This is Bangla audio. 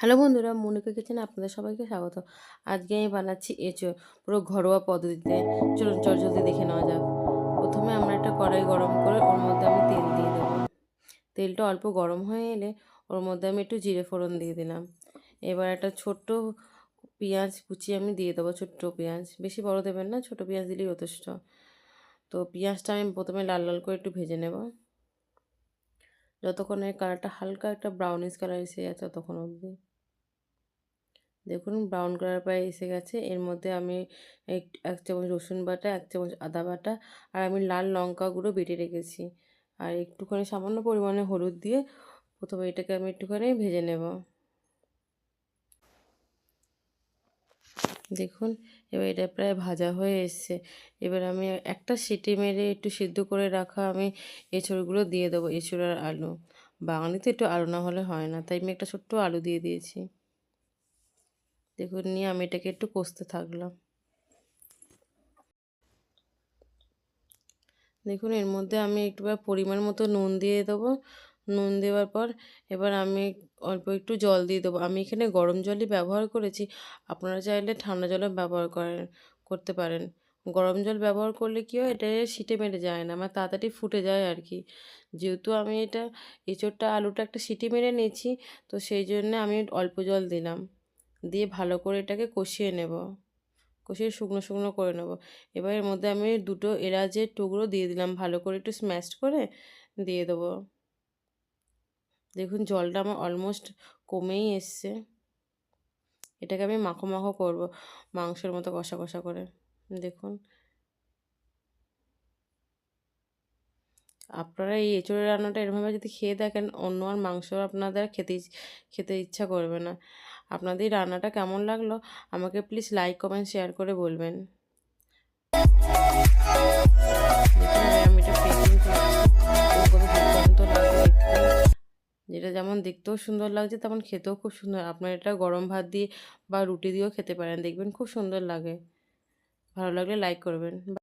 হ্যালো বন্ধুরা, মনিকা কিচেনে আপনাদের সবাইকে স্বাগত। আজকে আমি বানাচ্ছি এঁচো, পুরো ঘরোয়া পদ্ধতিতে। চলুন চটজলদি দেখে নেওয়া যাক। প্রথমে আমরা একটা কড়াই গরম করে ওর মধ্যে আমি তেল দিয়ে দেবো। তেলটা অল্প গরম হয়ে এলে ওর মধ্যে আমি একটু জিরে ফোড়ন দিয়ে দিলাম। এবার একটা ছোট্ট পেঁয়াজ কুচি আমি দিয়ে দেবো, ছোট্ট পেঁয়াজ। বেশি বড় দেবেন না, ছোট পেঁয়াজ দিলেই যথেষ্ট। তো পেঁয়াজটা আমি প্রথমে লাল লাল করে একটু ভেজে নেব। যতক্ষণ এই কালারটা হালকা একটা ব্রাউনিশ কালার এসে যাচ্ছে ততক্ষণ অবধি। দেখুন ব্রাউন কালার প্রায় এসে গেছে। এর মধ্যে আমি এক চামচ রসুন বাটা, এক চামচ আদা বাটা আর আমি লাল লঙ্কা গুঁড়ো বেটে রেখেছি। আর একটুখানি সামান্য পরিমাণে হলুদ দিয়ে প্রথমে এটাকে আমি একটুখানি ভেজে নেব। দেখুন, এবার এটা প্রায় ভাজা হয়ে এসছে। এবার আমি একটা সিটি মেরে একটু সিদ্ধ করে রাখা আমি এঁচড়গুলো দিয়ে দেবো, এঁচড় আর আলু। বাঙালিতে একটু আলু না হলে হয় না, তাই আমি একটা ছোট্ট আলু দিয়ে দিয়েছি। দেখুন, নিয়ে আমি এটাকে একটু কষতে থাকলাম। দেখুন, এর মধ্যে আমি একটু পরিমাণ মতো নুন দিয়ে দেবো। নুন দেওয়ার পর এবার আমি অল্প একটু জল দিয়ে দেবো। আমি এখানে গরম জলই ব্যবহার করেছি। আপনারা চাইলে ঠান্ডা জলও ব্যবহার করেন, করতে পারেন। গরম জল ব্যবহার করলে কী হয়, এটা সিটে মেরে যায় না আমার তাড়াতাড়ি ফুটে যায় আর কি। যেহেতু আমি এটা এঁচোড়টা, আলুটা একটা সিটি মেরে নিয়েছি, তো সেই জন্য আমি অল্প জল দিলাম। দিয়ে ভালো করে এটাকে কষিয়ে নেব। কষিয়ে শুকনো শুকনো করে নেব। এবার এর মধ্যে আমি দুটো এলাচের টুকরো দিয়ে দিলাম। ভালো করে একটু স্ম্যাশ করে দিয়ে দেবো। দেখুন, জলটা আমার অলমোস্ট কমেই এসছে। এটাকে আমি মাখো মাখো করব মাংসের মতো কষা কষা করে। দেখুন। আপনারা এই এঁচড়ের রান্নাটা এরমভাবে যদি খেয়ে দেখেন, অন্য আর মাংস আপনাদের খেতে খেতে ইচ্ছা করবে না। আপনাদের রান্নাটা কেমন লাগল, আমাকে প্লিজ লাইক কমেন্ট শেয়ার করে বলবেন। আমি যেটা যেমন দেখতেও সুন্দর লাগছে, তেমন খেতেও খুব সুন্দর। আপনার এটা গরম ভাত দিয়ে বা রুটি দিয়েও খেতে পারেন, দেখবেন খুব সুন্দর লাগে। ভালো লাগলে লাইক করবেন।